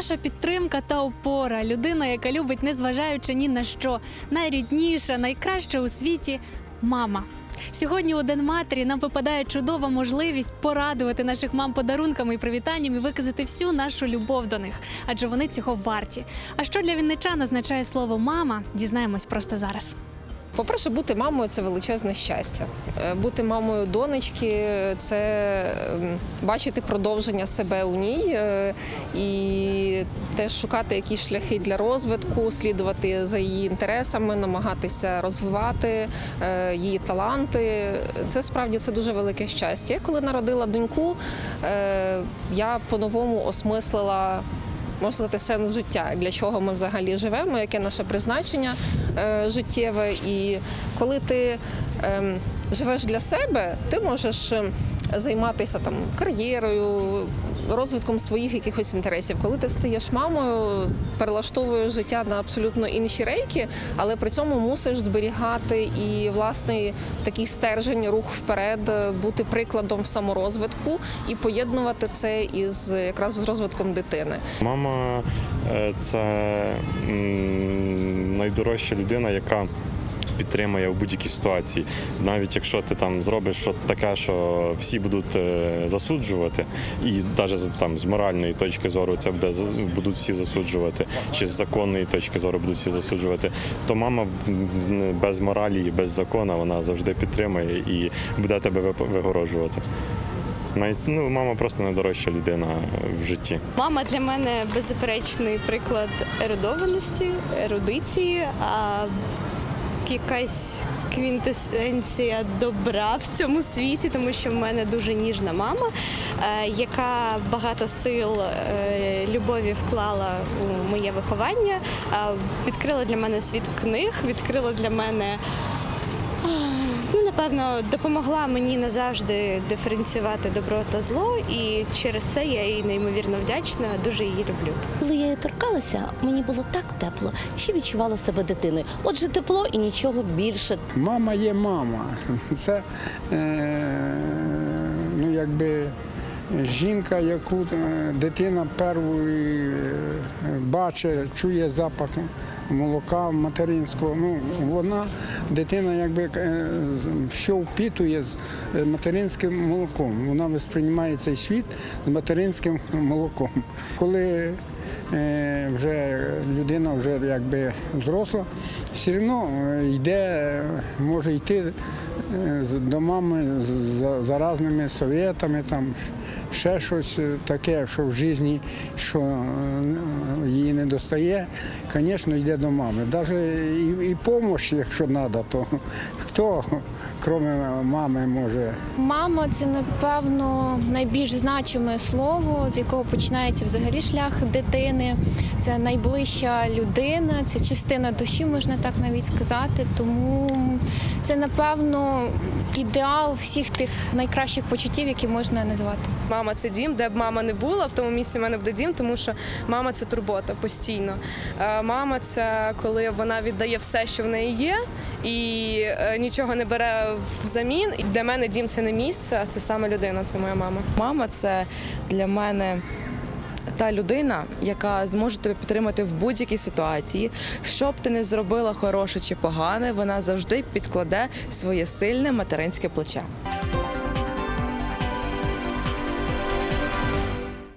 наша підтримка та опора, людина, яка любить, незважаючи ні на що, найрідніша, найкраща у світі мама. Сьогодні у День матері нам випадає чудова можливість порадувати наших мам подарунками і привітанням і виказати всю нашу любов до них, адже вони цього варті. А що для вінничан означає слово мама? Дізнаємось просто зараз. По-перше, бути мамою це величезне щастя. Е, Бути мамою донечки це ем, бачити продовження себе у ній е, і теж шукати якісь шляхи для розвитку, слідувати за її інтересами, намагатися розвивати е, її таланти. Це справді це дуже велике щастя. Я коли народила доньку, я по-новому осмислила можна сказати, сенс життя, для чого ми взагалі живемо, яке наше призначення е, життєве. І коли ти ем, живеш для себе, ти можеш ем, займатися там кар'єрою. Розвитком своїх якихось інтересів, коли ти стаєш мамою, перелаштовуєш життя на абсолютно інші рейки, але при цьому мусиш зберігати і власний такий стержень, рух вперед, бути прикладом в саморозвитку і поєднувати це із якраз з розвитком дитини. Мама е, це найдорожча людина, яка підтримує в будь-якій ситуації. Навіть якщо ти там зробиш щось таке, що всі будуть е, засуджувати, і навіть там з моральної точки зору це буде будуть всі засуджувати, чи з законної точки зору будуть всі засуджувати, то мама без моралі і без закону вона завжди підтримує і буде тебе вигороджувати. Навіть ну, мама просто найдорожча людина в житті. Мама для мене беззаперечний приклад ерудованості, ерудиції, а якась квінтесенція добра в цьому світі, тому що в мене дуже ніжна мама, е, яка багато сил е, любові вклала у моє виховання, е, відкрила для мене світ книг, відкрила для мене. Ну, напевно, допомогла мені назавжди диференціювати добро та зло, і через це я їй неймовірно вдячна, дуже її люблю. Коли я її торкалася, мені було так тепло, що відчувала себе дитиною. Отже, тепло і нічого більше. Мама є мама. Це е, ну, якби жінка, яку е, дитина першою е, бачить, чує запах молока материнського. Ну, вона, дитина, якби все впітує з е, материнським молоком. Вона восприймає цей світ з материнським молоком. Коли е, вже людина вже якби зросла, все одно е, йде, може йти з- до мами з- за, за різними совєтами, там ще щось таке, що в житті, що е, їй не достає, звісно, йде до мами. Навіть і, допомога, якщо треба, то хто, крім мами, може Мама це напевно найбільш значиме слово, з якого починається взагалі шлях дитини. Це найближча людина, це частина душі, можна так навіть сказати. Тому це напевно ідеал всіх тих найкращих почуттів, які можна назвати. Мама це дім, де б мама не була, в тому місці в мене буде дім, тому що мама це турбота постійно. Е, Мама це коли вона віддає все, що в неї є, і е, нічого не бере взамін. І Для мене дім це не місце, а це саме людина, це моя мама. Мама це для мене та людина, яка зможе тебе підтримати в будь-якій ситуації. Що б ти не зробила хороше чи погане, вона завжди підкладе своє сильне материнське плече.